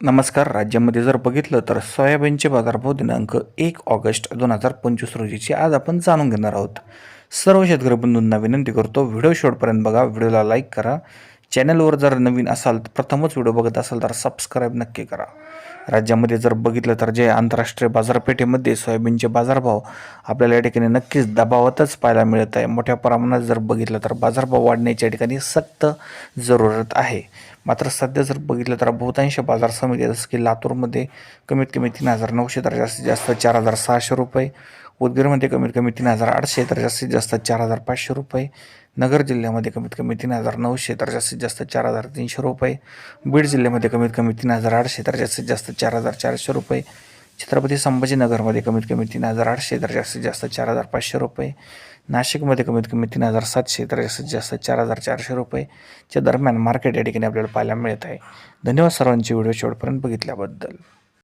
नमस्कार राज्यामध्ये जर बघितलं तर सोयाबीनचे बाजारभाव दिनांक एक ऑगस्ट दोन हजार पंचवीस रोजीची आज आपण जाणून घेणार आहोत. सर्व शेतकरी बंधूंना विनंती करतो व्हिडिओ शेवटपर्यंत बघा व्हिडिओला लाईक करा. चॅनलवर जर नवीन असाल प्रथमच व्हिडिओ बघत असाल तर सबस्क्राईब नक्की करा. राज्यामध्ये जर बघितलं तर जे आंतरराष्ट्रीय बाजारपेठेमध्ये सोयाबीनचे बाजारभाव आपल्याला या ठिकाणी नक्कीच दबावातच पाहायला मिळत आहे. मोठ्या प्रमाणात जर बघितलं तर बाजारभाव वाढण्याची या ठिकाणी सक्त जरूरत आहे. मात्र सध्या जर बघितलं तर बहुतांश बाजार समिती जसं की लातूरमध्ये कमीत कमी तीन हजार नऊशे तर जास्तीत जास्त चार हजार सहाशे रुपये उदगीरमध्ये कमीत कमी तीन हजार आठशे तर जास्तीत जास्त चार हजार पाचशे रुपये. नगर जिल्ह्यामध्ये कमीत कमी तीन हजार नऊशे तर जास्तीत जास्त चार हजार तीनशे रुपये. बीड जिल्ह्यामध्ये कमीत कमी तीन हजार आठशे तर जास्तीत जास्त चार हजार चारशे रुपये. छत्रपती संभाजीनगरमध्ये कमीत कमी तीन हजार आठशे तर जास्तीत जास्त चार हजार पाचशे रुपये. नाशिकमध्ये कमीत कमी तीन हजार सातशे तर जास्तीत जास्त चार हजार चारशे रुपयेच्या दरम्यान मार्केट या ठिकाणी आपल्याला पाहायला मिळत आहे. धन्यवाद सर्वांची व्हिडिओ शेवटपर्यंत बघितल्याबद्दल.